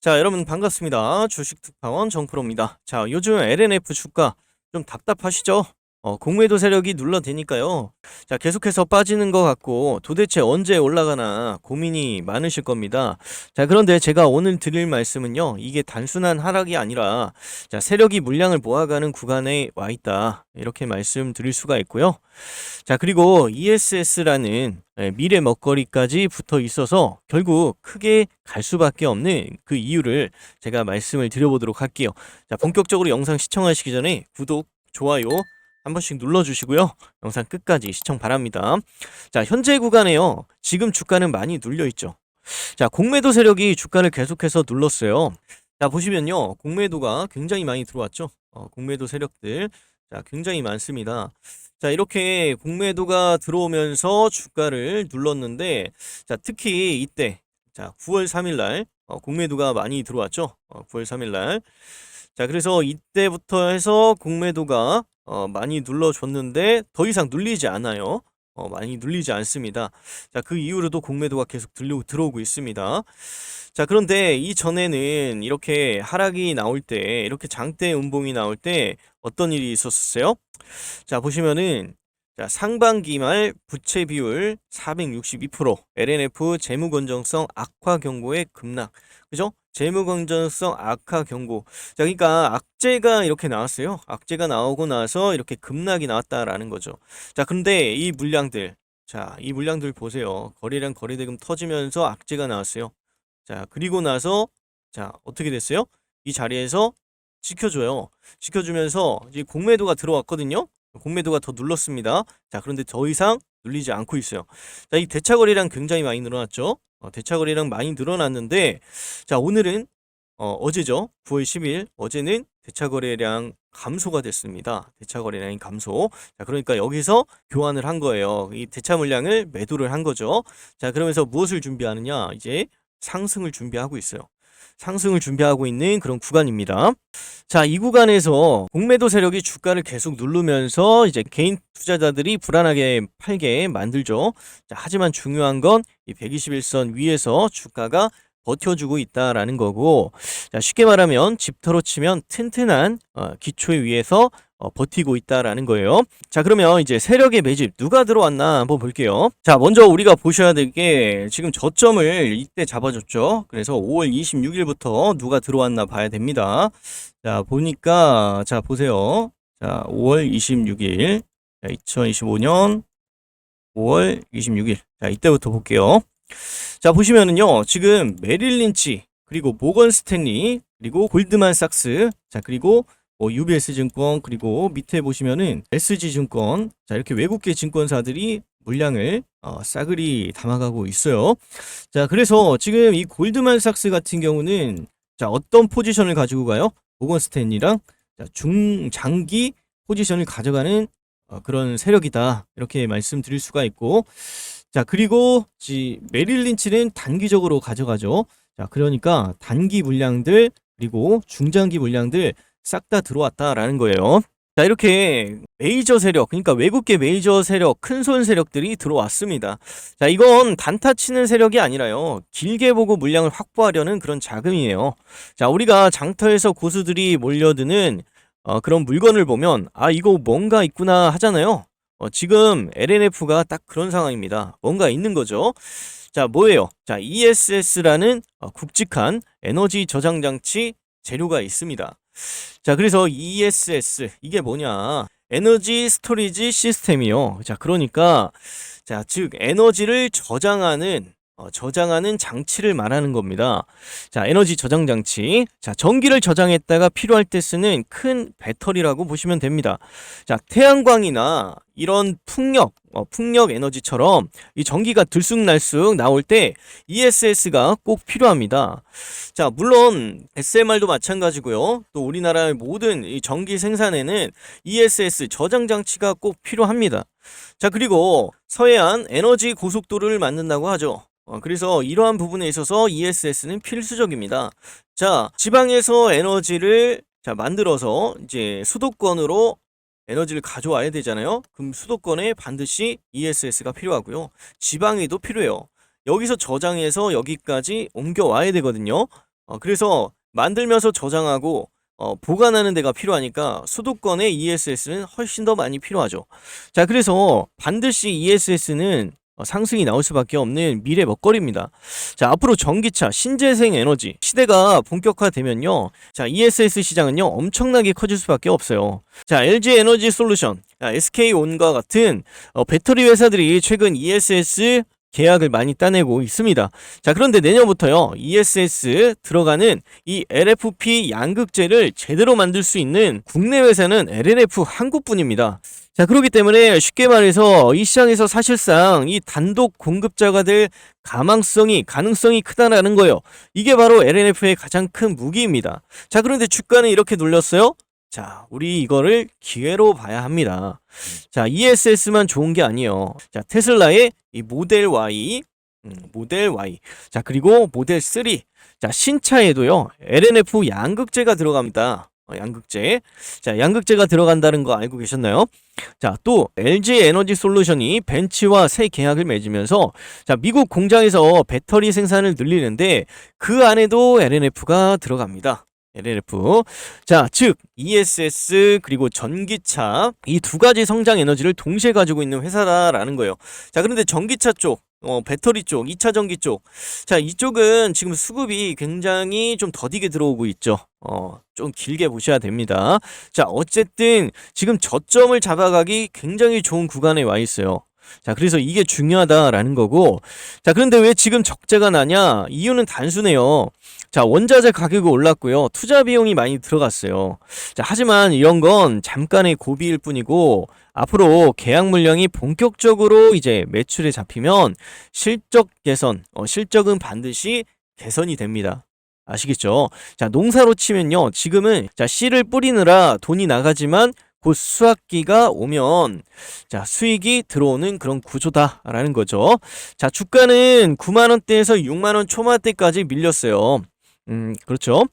자, 여러분 반갑습니다. 주식 특파원 정프로입니다. 자, 요즘 LNF 주가 좀 답답하시죠? 어, 공매도 세력이 눌러대니까요. 자, 계속해서 빠지는 것 같고 도대체 언제 올라가나 고민이 많으실 겁니다. 자, 그런데 제가 오늘 드릴 말씀은요. 이게 단순한 하락이 아니라 자, 세력이 물량을 모아가는 구간에 와 있다. 이렇게 말씀드릴 수가 있고요. 자, 그리고 ESS라는 예, 미래 먹거리까지 붙어 있어서 결국 크게 갈 수밖에 없는 그 이유를 제가 말씀을 드려보도록 할게요. 자, 본격적으로 영상 시청하시기 전에 구독, 좋아요 한 번씩 눌러주시고요. 영상 끝까지 시청 바랍니다. 자, 현재 구간에요. 지금 주가는 많이 눌려 있죠. 자, 공매도 세력이 주가를 계속해서 눌렀어요. 자, 보시면요. 공매도가 굉장히 많이 들어왔죠. 어, 공매도 세력들. 자, 굉장히 많습니다. 자, 이렇게 공매도가 들어오면서 주가를 눌렀는데, 자, 특히 이때, 자, 9월 3일 날, 어, 공매도가 많이 들어왔죠. 어, 9월 3일 날. 자, 그래서 이때부터 해서 공매도가 어, 많이 눌러줬는데, 더 이상 눌리지 않아요. 어, 많이 눌리지 않습니다. 자, 그 이후로도 공매도가 계속 들려, 들어오고 있습니다. 자, 그런데 이전에는 이렇게 하락이 나올 때, 이렇게 장대 음봉이 나올 때 어떤 일이 있었어요? 자, 보시면은 자, 상반기 말 부채 비율 462%, LNF 재무 건전성 악화 경고의 급락. 그죠? 재무 건전성 악화 경고. 자, 그러니까 악재가 이렇게 나왔어요. 악재가 나오고 나서 이렇게 급락이 나왔다라는 거죠. 자, 근데 이 물량들 자, 이 물량들 보세요. 거래량 거래대금 터지면서 악재가 나왔어요. 자, 그리고 나서 자, 어떻게 됐어요? 이 자리에서 지켜줘요. 지켜주면서 이제 공매도가 들어왔거든요. 공매도가 더 눌렀습니다. 자, 그런데 더 이상 눌리지 않고 있어요. 자, 이 대차 거래량 굉장히 많이 늘어났죠. 어, 대차 거래량 많이 늘어났는데, 자, 오늘은 어, 어제죠. 9월 10일 어제는 대차 거래량 감소가 됐습니다. 대차 거래량이 감소. 자, 그러니까 여기서 교환을 한 거예요. 이 대차 물량을 매도를 한 거죠. 자, 그러면서 무엇을 준비하느냐? 이제 상승을 준비하고 있어요. 상승을 준비하고 있는 그런 구간입니다. 자, 이 구간에서 공매도 세력이 주가를 계속 누르면서 이제 개인 투자자들이 불안하게 팔게 만들죠. 자, 하지만 중요한 건 이 121선 위에서 주가가 버텨주고 있다라는 거고, 자, 쉽게 말하면 집터로 치면 튼튼한 어, 기초에 의해서 어, 버티고 있다라는 거예요. 자, 그러면 이제 세력의 매집 누가 들어왔나 한번 볼게요. 자, 먼저 우리가 보셔야 될 게 지금 저점을 이때 잡아줬죠. 그래서 5월 26일부터 누가 들어왔나 봐야 됩니다. 자, 보니까 자, 보세요. 자, 5월 26일. 자, 2025년 5월 26일. 자, 이때부터 볼게요. 자, 보시면은요. 지금 메릴 린치 그리고 모건 스탠리 그리고 골드만 삭스 자, 그리고 뭐 UBS 증권 그리고 밑에 보시면은 SG 증권 자 이렇게 외국계 증권사들이 물량을 어, 싸그리 담아가고 있어요. 자 그래서 지금 이 골드만삭스 같은 경우는 자 어떤 포지션을 가지고 가요? 모건 스탠리랑 자, 중장기 포지션을 가져가는 어, 그런 세력이다 이렇게 말씀드릴 수가 있고 자 그리고 지 메릴 린치는 단기적으로 가져가죠. 자 그러니까 단기 물량들 그리고 중장기 물량들 싹 다 들어왔다라는 거예요. 자, 이렇게 메이저 세력, 그러니까 외국계 메이저 세력, 큰손 세력들이 들어왔습니다. 자, 이건 단타 치는 세력이 아니라요. 길게 보고 물량을 확보하려는 그런 자금이에요. 자, 우리가 장터에서 고수들이 몰려드는 어, 그런 물건을 보면 아, 이거 뭔가 있구나 하잖아요. 어, 지금 LNF가 딱 그런 상황입니다. 뭔가 있는 거죠. 자, 뭐예요? 자, ESS라는 어, 굵직한 에너지 저장 장치 재료가 있습니다. 자, 그래서 ESS 이게 뭐냐? 에너지 스토리지 시스템이요. 자, 그러니까 자, 즉 에너지를 저장하는 어, 저장하는 장치를 말하는 겁니다. 자, 에너지 저장 장치. 자, 전기를 저장했다가 필요할 때 쓰는 큰 배터리라고 보시면 됩니다. 자, 태양광이나 이런 풍력, 어, 풍력 에너지처럼 이 전기가 들쑥날쑥 나올 때 ESS가 꼭 필요합니다. 자, 물론 SMR도 마찬가지고요. 또 우리나라의 모든 이 전기 생산에는 ESS 저장 장치가 꼭 필요합니다. 자, 그리고 서해안 에너지 고속도로를 만든다고 하죠. 어, 그래서 이러한 부분에 있어서 ESS는 필수적입니다. 자, 지방에서 에너지를 자, 만들어서 이제 수도권으로 에너지를 가져와야 되잖아요. 그럼 수도권에 반드시 ESS가 필요하고요. 지방에도 필요해요. 여기서 저장해서 여기까지 옮겨와야 되거든요. 어, 그래서 만들면서 저장하고 어, 보관하는 데가 필요하니까 수도권의 ESS는 훨씬 더 많이 필요하죠. 자, 그래서 반드시 ESS는 어, 상승이 나올 수밖에 없는 미래 먹거리입니다. 자, 앞으로 전기차, 신재생 에너지 시대가 본격화되면요. 자, ESS 시장은요, 엄청나게 커질 수밖에 없어요. 자, LG 에너지 솔루션, SK 온과 같은 어, 배터리 회사들이 최근 ESS 계약을 많이 따내고 있습니다. 자, 그런데 내년부터요, ESS 들어가는 이 LFP 양극재를 제대로 만들 수 있는 국내 회사는 LNF 한국뿐입니다. 자, 그렇기 때문에 쉽게 말해서 이 시장에서 사실상 이 단독 공급자가 될 가망성이, 가능성이 크다라는 거예요. 이게 바로 LNF의 가장 큰 무기입니다. 자, 그런데 주가는 이렇게 눌렸어요? 자, 우리 이거를 기회로 봐야 합니다. 자, ESS만 좋은 게 아니에요. 자, 테슬라의 이 모델 Y, 음, 모델 Y. 자, 그리고 모델 3. 자, 신차에도요, LNF 양극재가 들어갑니다. 어, 양극재. 자, 양극재가 들어간다는 거 알고 계셨나요? 자, 또 LG 에너지 솔루션이 벤츠와 새 계약을 맺으면서 자, 미국 공장에서 배터리 생산을 늘리는데 그 안에도 LNF가 들어갑니다. LNF. 자, 즉 ESS 그리고 전기차 이 두 가지 성장 에너지를 동시에 가지고 있는 회사다라는 거예요. 자, 그런데 전기차 쪽 어, 배터리 쪽, 2차 전기 쪽. 자, 이쪽은 지금 수급이 굉장히 좀 더디게 들어오고 있죠. 어, 좀 길게 보셔야 됩니다. 자, 어쨌든 지금 저점을 잡아가기 굉장히 좋은 구간에 와 있어요. 자, 그래서 이게 중요하다라는 거고. 자, 그런데 왜 지금 적자가 나냐? 이유는 단순해요. 자, 원자재 가격이 올랐고요. 투자 비용이 많이 들어갔어요. 자, 하지만 이런 건 잠깐의 고비일 뿐이고, 앞으로 계약 물량이 본격적으로 이제 매출에 잡히면 실적 개선, 어, 실적은 반드시 개선이 됩니다. 아시겠죠? 자, 농사로 치면요. 지금은 자, 씨를 뿌리느라 돈이 나가지만 곧 수확기가 오면 자, 수익이 들어오는 그런 구조다라는 거죠. 자, 주가는 9만 원대에서 6만 원 초반대까지 밀렸어요. 음, 그렇죠.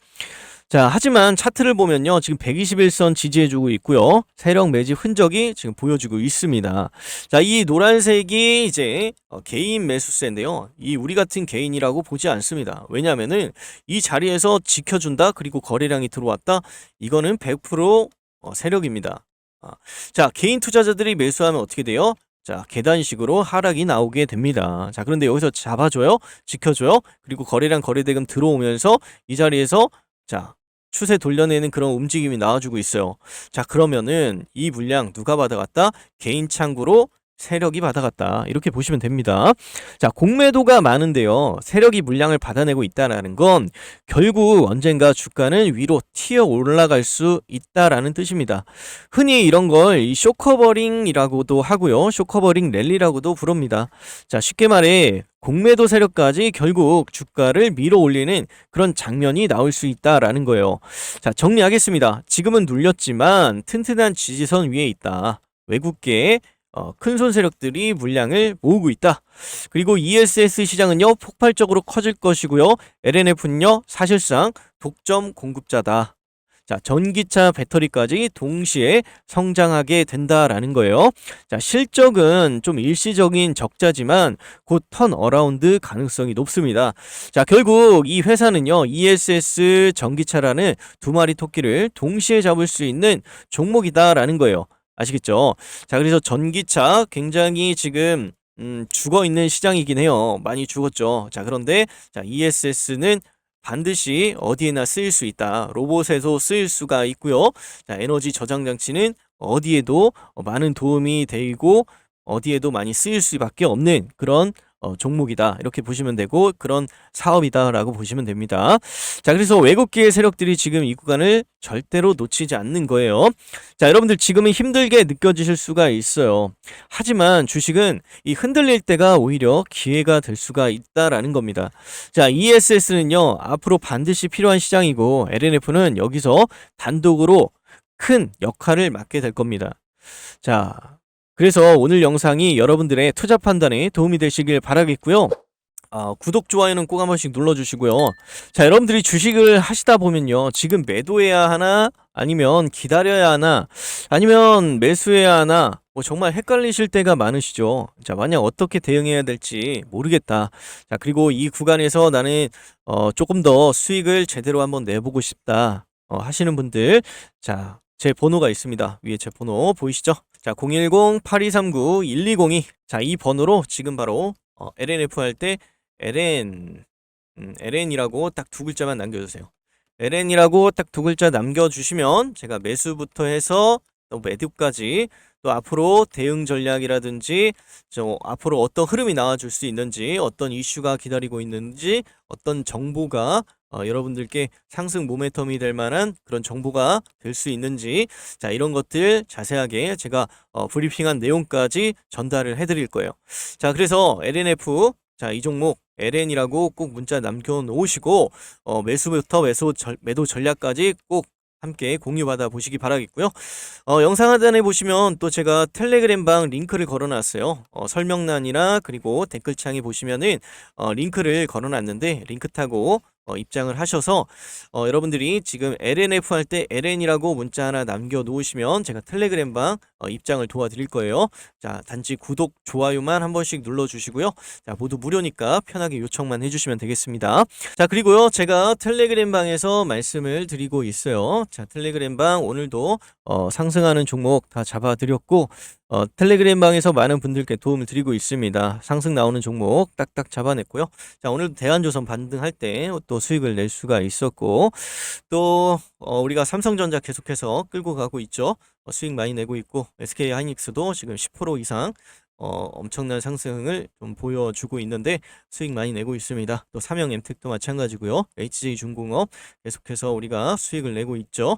자, 하지만 차트를 보면요. 지금 121선 지지해주고 있고요. 세력 매집 흔적이 지금 보여주고 있습니다. 자, 이 노란색이 이제 어, 개인 매수세인데요. 이 우리 같은 개인이라고 보지 않습니다. 왜냐하면은 이 자리에서 지켜준다. 그리고 거래량이 들어왔다. 이거는 100% 어, 세력입니다. 아, 자, 개인 투자자들이 매수하면 어떻게 돼요? 자, 계단식으로 하락이 나오게 됩니다. 자, 그런데 여기서 잡아줘요. 지켜줘요. 그리고 거래량 거래대금 들어오면서 이 자리에서 자, 추세 돌려내는 그런 움직임이 나와주고 있어요. 자, 그러면은 이 물량 누가 받아갔다? 개인 창구로 세력이 받아갔다. 이렇게 보시면 됩니다. 자, 공매도가 많은데요. 세력이 물량을 받아내고 있다라는 건 결국 언젠가 주가는 위로 튀어 올라갈 수 있다라는 뜻입니다. 흔히 이런 걸이 쇼커버링이라고도 하고요. 쇼커버링 랠리라고도 부릅니다. 자, 쉽게 말해 공매도 세력까지 결국 주가를 밀어 올리는 그런 장면이 나올 수 있다라는 거예요. 자, 정리하겠습니다. 지금은 눌렸지만 튼튼한 지지선 위에 있다. 외국계 어, 큰손 세력들이 물량을 모으고 있다. 그리고 ESS 시장은요, 폭발적으로 커질 것이고요. LNF는요, 사실상 독점 공급자다. 자, 전기차 배터리까지 동시에 성장하게 된다라는 거예요. 자, 실적은 좀 일시적인 적자지만 곧 턴 어라운드 가능성이 높습니다. 자, 결국 이 회사는요, ESS 전기차라는 두 마리 토끼를 동시에 잡을 수 있는 종목이다라는 거예요. 아시겠죠? 자, 그래서 전기차 굉장히 지금 음, 죽어 있는 시장이긴 해요. 많이 죽었죠. 자, 그런데 자, ESS는 반드시 어디에나 쓰일 수 있다. 로봇에도 쓰일 수가 있고요. 자, 에너지 저장 장치는 어디에도 많은 도움이 되고 어디에도 많이 쓰일 수밖에 없는 그런 어, 종목이다 이렇게 보시면 되고 그런 사업이다라고 보시면 됩니다. 자 그래서 외국계 세력들이 지금 이 구간을 절대로 놓치지 않는 거예요. 자 여러분들 지금은 힘들게 느껴지실 수가 있어요. 하지만 주식은 이 흔들릴 때가 오히려 기회가 될 수가 있다라는 겁니다. 자 ESS는요 앞으로 반드시 필요한 시장이고 LNF는 여기서 단독으로 큰 역할을 맡게 될 겁니다. 자, 그래서 오늘 영상이 여러분들의 투자 판단에 도움이 되시길 바라겠고요. 아, 구독, 좋아요는 꼭 한 번씩 눌러주시고요. 자, 여러분들이 주식을 하시다 보면요. 지금 매도해야 하나? 아니면 기다려야 하나? 아니면 매수해야 하나? 뭐 정말 헷갈리실 때가 많으시죠. 자, 만약 어떻게 대응해야 될지 모르겠다. 자, 그리고 이 구간에서 나는 어, 조금 더 수익을 제대로 한번 내보고 싶다. 어, 하시는 분들. 자, 제 번호가 있습니다. 위에 제 번호 보이시죠? 자, 010-8239-1202. 자, 이 번호로 지금 바로 어, LNF 할 때 LN, 음, LN이라고 딱 두 글자만 남겨주세요. LN이라고 딱 두 글자 남겨주시면 제가 매수부터 해서 또 매도까지 또 앞으로 대응 전략이라든지 저 앞으로 어떤 흐름이 나와줄 수 있는지 어떤 이슈가 기다리고 있는지 어떤 정보가 어, 여러분들께 상승 모멘텀이 될 만한 그런 정보가 될 수 있는지 자 이런 것들 자세하게 제가 어, 브리핑한 내용까지 전달을 해드릴 거예요. 자 그래서 LNF 자 이 종목 LN이라고 꼭 문자 남겨 놓으시고 어, 매수부터 매수 절, 매도 전략까지 꼭 함께 공유받아 보시기 바라겠고요. 어, 영상 하단에 보시면 또 제가 텔레그램방 링크를 걸어놨어요. 어, 설명란이나 그리고 댓글창에 보시면은 어, 링크를 걸어놨는데 링크 타고 어, 입장을 하셔서 어, 여러분들이 지금 LNF 할 때 LN이라고 문자 하나 남겨 놓으시면 제가 텔레그램방 어, 입장을 도와드릴 거예요. 자, 단지 구독, 좋아요만 한 번씩 눌러주시고요. 자, 모두 무료니까 편하게 요청만 해주시면 되겠습니다. 자, 그리고요, 제가 텔레그램방에서 말씀을 드리고 있어요. 자, 텔레그램방 오늘도 어, 상승하는 종목 다 잡아드렸고, 어, 텔레그램 방에서 많은 분들께 도움을 드리고 있습니다. 상승 나오는 종목 딱딱 잡아냈고요. 자, 오늘 대한조선 반등할 때 또 수익을 낼 수가 있었고, 또, 어, 우리가 삼성전자 계속해서 끌고 가고 있죠. 어, 수익 많이 내고 있고, SK 하이닉스도 지금 10% 이상 어, 엄청난 상승을 좀 보여주고 있는데 수익 많이 내고 있습니다. 또 삼형 엠텍도 마찬가지고요. HJ 중공업 계속해서 우리가 수익을 내고 있죠.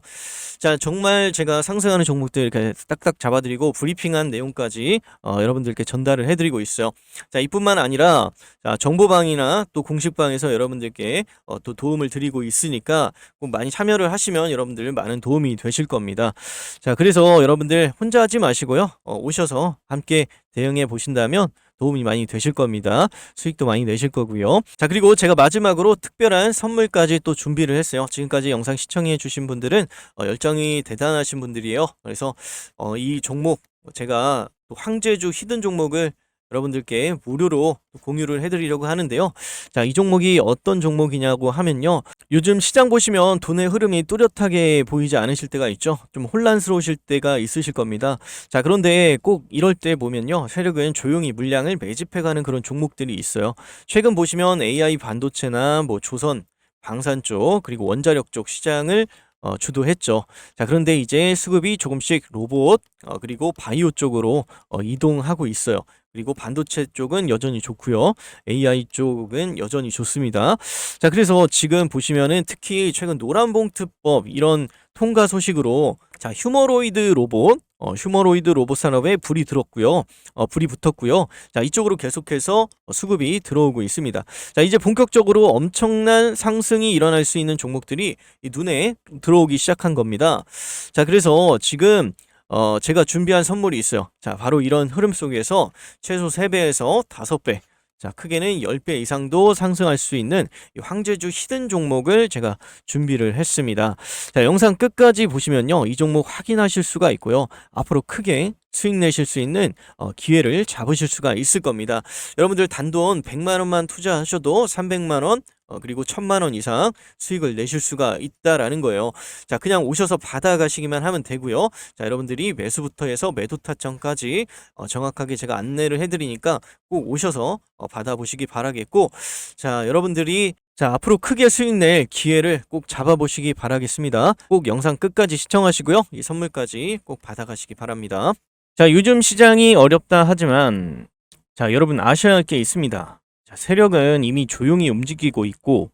자, 정말 제가 상승하는 종목들 이렇게 딱딱 잡아드리고 브리핑한 내용까지 어, 여러분들께 전달을 해드리고 있어요. 자, 이뿐만 아니라 자, 정보방이나 또 공식방에서 여러분들께 어, 또 도움을 드리고 있으니까 꼭 많이 참여를 하시면 여러분들 많은 도움이 되실 겁니다. 자, 그래서 여러분들 혼자 하지 마시고요. 어, 오셔서 함께 대응해 보신다면 도움이 많이 되실 겁니다. 수익도 많이 내실 거고요. 자, 그리고 제가 마지막으로 특별한 선물까지 또 준비를 했어요. 지금까지 영상 시청해 주신 분들은 어, 열정이 대단하신 분들이에요. 그래서 어, 이 종목 제가 또 황제주 히든 종목을 여러분들께 무료로 공유를 해드리려고 하는데요. 자, 이 종목이 어떤 종목이냐고 하면요. 요즘 시장 보시면 돈의 흐름이 뚜렷하게 보이지 않으실 때가 있죠. 좀 혼란스러우실 때가 있으실 겁니다. 자, 그런데 꼭 이럴 때 보면요. 세력은 조용히 물량을 매집해가는 그런 종목들이 있어요. 최근 보시면 AI 반도체나 뭐 조선, 방산 쪽, 그리고 원자력 쪽 시장을 어, 주도했죠. 자, 그런데 이제 수급이 조금씩 로봇, 어, 그리고 바이오 쪽으로 어, 이동하고 있어요. 그리고 반도체 쪽은 여전히 좋고요. AI 쪽은 여전히 좋습니다. 자, 그래서 지금 보시면은 특히 최근 노란봉투법 이런 통과 소식으로 자, 휴머로이드 로봇 어, 휴머로이드 로봇 산업에 불이 들었고요. 어, 불이 붙었고요. 자, 이쪽으로 계속해서 어, 수급이 들어오고 있습니다. 자, 이제 본격적으로 엄청난 상승이 일어날 수 있는 종목들이 이 눈에 들어오기 시작한 겁니다. 자, 그래서 지금 어, 제가 준비한 선물이 있어요. 자, 바로 이런 흐름 속에서 최소 3배에서 5배, 자, 크게는 10배 이상도 상승할 수 있는 이 황제주 히든 종목을 제가 준비를 했습니다. 자, 영상 끝까지 보시면요. 이 종목 확인하실 수가 있고요. 앞으로 크게 수익 내실 수 있는 어, 기회를 잡으실 수가 있을 겁니다. 여러분들 단돈 100만 원만 투자하셔도 300만 원 어, 그리고 1000만 원 이상 수익을 내실 수가 있다라는 거예요. 자, 그냥 오셔서 받아가시기만 하면 되고요. 자, 여러분들이 매수부터 해서 매도 타점까지 어, 정확하게 제가 안내를 해드리니까 꼭 오셔서 어, 받아보시기 바라겠고, 자, 여러분들이 자, 앞으로 크게 수익 낼 기회를 꼭 잡아보시기 바라겠습니다. 꼭 영상 끝까지 시청하시고요. 이 선물까지 꼭 받아가시기 바랍니다. 자, 요즘 시장이 어렵다 하지만, 자, 여러분 아셔야 할 게 있습니다. 자, 세력은 이미 조용히 움직이고 있고,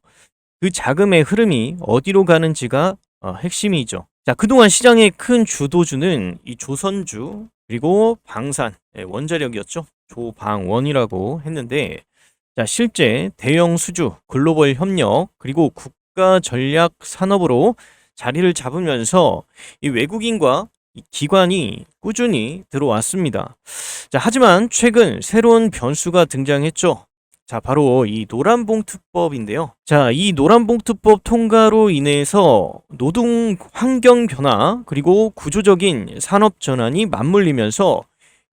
그 자금의 흐름이 어디로 가는지가 어, 핵심이죠. 자, 그동안 시장의 큰 주도주는 이 조선주, 그리고 방산, 예, 원자력이었죠. 조방원이라고 했는데, 자, 실제 대형 수주, 글로벌 협력, 그리고 국가 전략 산업으로 자리를 잡으면서 이 외국인과 이 기관이 꾸준히 들어왔습니다. 자, 하지만 최근 새로운 변수가 등장했죠. 자, 바로 이 노란봉투법인데요. 자, 이 노란봉투법 통과로 인해서 노동 환경 변화 그리고 구조적인 산업 전환이 맞물리면서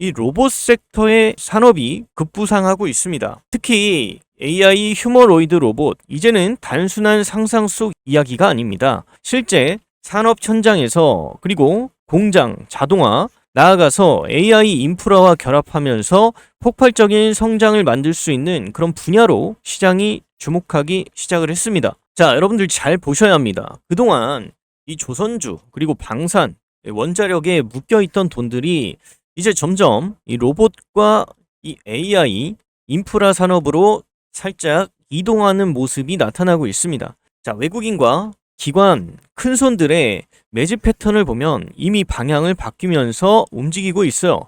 이 로봇 섹터의 산업이 급부상하고 있습니다. 특히 AI 휴머로이드 로봇, 이제는 단순한 상상 속 이야기가 아닙니다. 실제 산업 현장에서 그리고 공장, 자동화, 나아가서 AI 인프라와 결합하면서 폭발적인 성장을 만들 수 있는 그런 분야로 시장이 주목하기 시작을 했습니다. 자, 여러분들 잘 보셔야 합니다. 그동안 이 조선주 그리고 방산, 원자력에 묶여 있던 돈들이 이제 점점 이 로봇과 이 AI 인프라 산업으로 살짝 이동하는 모습이 나타나고 있습니다. 자, 외국인과 기관, 큰 손들의 매집 패턴을 보면 이미 방향을 바뀌면서 움직이고 있어요.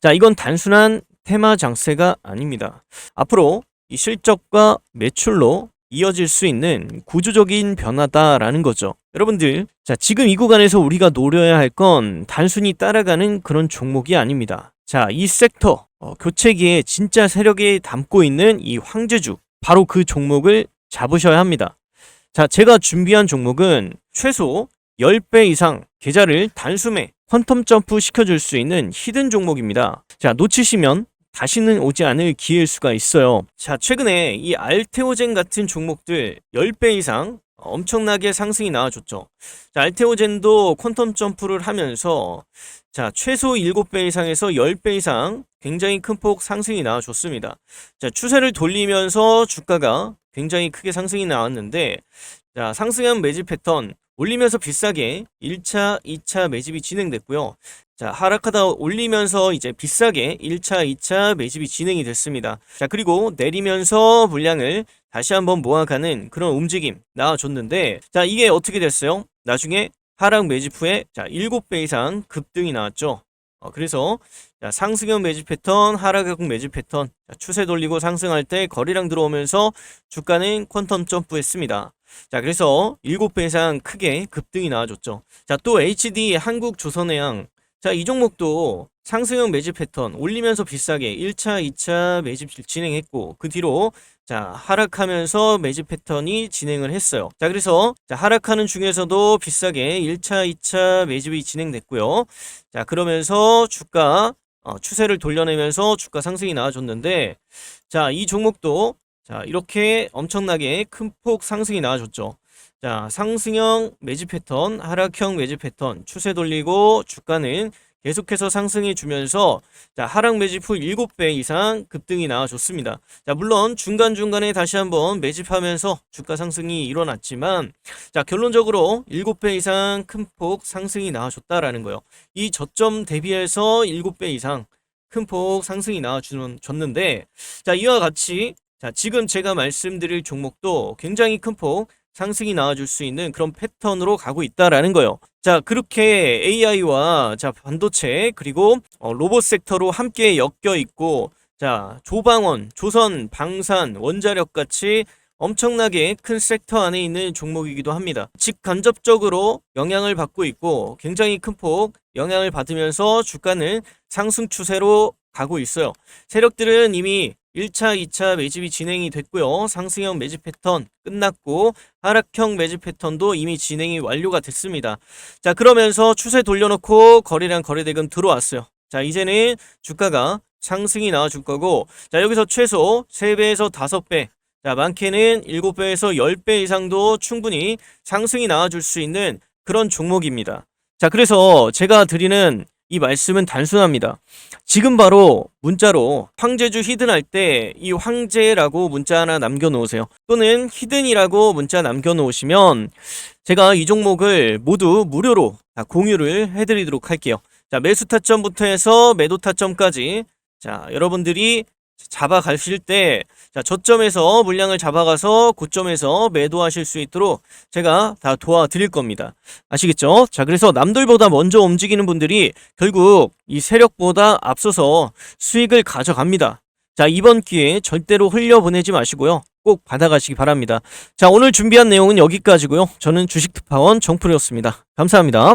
자, 이건 단순한 테마 장세가 아닙니다. 앞으로 이 실적과 매출로 이어질 수 있는 구조적인 변화다라는 거죠. 여러분들, 자, 지금 이 구간에서 우리가 노려야 할 건 단순히 따라가는 그런 종목이 아닙니다. 자, 이 섹터, 어, 교체기에 진짜 세력이 담고 있는 이 황제주, 바로 그 종목을 잡으셔야 합니다. 자, 제가 준비한 종목은 최소 10배 이상 계좌를 단숨에 퀀텀 점프 시켜줄 수 있는 히든 종목입니다. 자, 놓치시면 다시는 오지 않을 기회일 수가 있어요. 자, 최근에 이 알테오젠 같은 종목들 10배 이상 엄청나게 상승이 나와줬죠. 자, 알테오젠도 퀀텀 점프를 하면서 자, 최소 7배 이상에서 10배 이상 굉장히 큰 폭 상승이 나와줬습니다. 자, 추세를 돌리면서 주가가 굉장히 크게 상승이 나왔는데 자, 상승한 매집 패턴 올리면서 비싸게 1차, 2차 매집이 진행됐고요. 자, 하락하다 올리면서 이제 비싸게 1차, 2차 매집이 진행이 됐습니다. 자, 그리고 내리면서 물량을 다시 한번 모아가는 그런 움직임 나와줬는데, 자, 이게 어떻게 됐어요? 나중에 하락 매집 후에 자, 7배 이상 급등이 나왔죠. 어, 그래서 자, 상승형 매집 패턴, 하락형 매집 패턴, 자, 추세 돌리고 상승할 때 거리랑 들어오면서 주가는 퀀텀 점프했습니다. 자, 그래서 7배 이상 크게 급등이 나와줬죠. 자, 또 HD 한국 조선해양. 자, 이 종목도 상승형 매집 패턴 올리면서 비싸게 1차, 2차 매집 진행했고 그 뒤로 자, 하락하면서 매집 패턴이 진행을 했어요. 자, 그래서 자, 하락하는 중에서도 비싸게 1차, 2차 매집이 진행됐고요. 자, 그러면서 주가 어, 추세를 돌려내면서 주가 상승이 나와줬는데 자, 이 종목도 자, 이렇게 엄청나게 큰 폭 상승이 나와줬죠. 자, 상승형 매집 패턴, 하락형 매집 패턴, 추세 돌리고 주가는 계속해서 상승해 주면서 자, 하락 매집 후 7배 이상 급등이 나와줬습니다. 자, 물론 중간중간에 다시 한번 매집하면서 주가 상승이 일어났지만 자, 결론적으로 7배 이상 큰 폭 상승이 나와줬다라는 거예요. 이 저점 대비해서 7배 이상 큰 폭 상승이 나와줬는데 자, 이와 같이 자, 지금 제가 말씀드릴 종목도 굉장히 큰 폭 상승이 나와줄 수 있는 그런 패턴으로 가고 있다라는 거예요. 자, 그렇게 AI와 자, 반도체 그리고 어, 로봇 sek터로 함께 엮여 있고 자, 조방원, 조선, 방산, 원자력 같이 엄청나게 큰 섹터 안에 있는 종목이기도 합니다. 직간접적으로 영향을 받고 있고 굉장히 큰 폭 영향을 받으면서 주가는 상승 추세로 가고 있어요. 세력들은 이미 1차, 2차 매집이 진행이 됐고요. 상승형 매집 패턴 끝났고 하락형 매집 패턴도 이미 진행이 완료가 됐습니다. 자, 그러면서 추세 돌려놓고 거래량 거래대금 들어왔어요. 자, 이제는 주가가 상승이 나와줄 거고 자, 여기서 최소 3배에서 5배 자, 많게는 7배에서 10배 이상도 충분히 상승이 나와줄 수 있는 그런 종목입니다. 자, 그래서 제가 드리는 이 말씀은 단순합니다. 지금 바로 문자로 황제주 히든 할 때 이 황제라고 문자 하나 남겨놓으세요. 또는 히든이라고 문자 남겨놓으시면 제가 이 종목을 모두 무료로 공유를 해드리도록 할게요. 자, 매수 타점부터 해서 매도 타점까지 자, 여러분들이 잡아가실 때 자, 저점에서 물량을 잡아가서 고점에서 매도하실 수 있도록 제가 다 도와드릴 겁니다. 아시겠죠? 자, 그래서 남들보다 먼저 움직이는 분들이 결국 이 세력보다 앞서서 수익을 가져갑니다. 자, 이번 기회에 절대로 흘려보내지 마시고요. 꼭 받아가시기 바랍니다. 자, 오늘 준비한 내용은 여기까지고요. 저는 주식특파원 정프로였습니다. 감사합니다.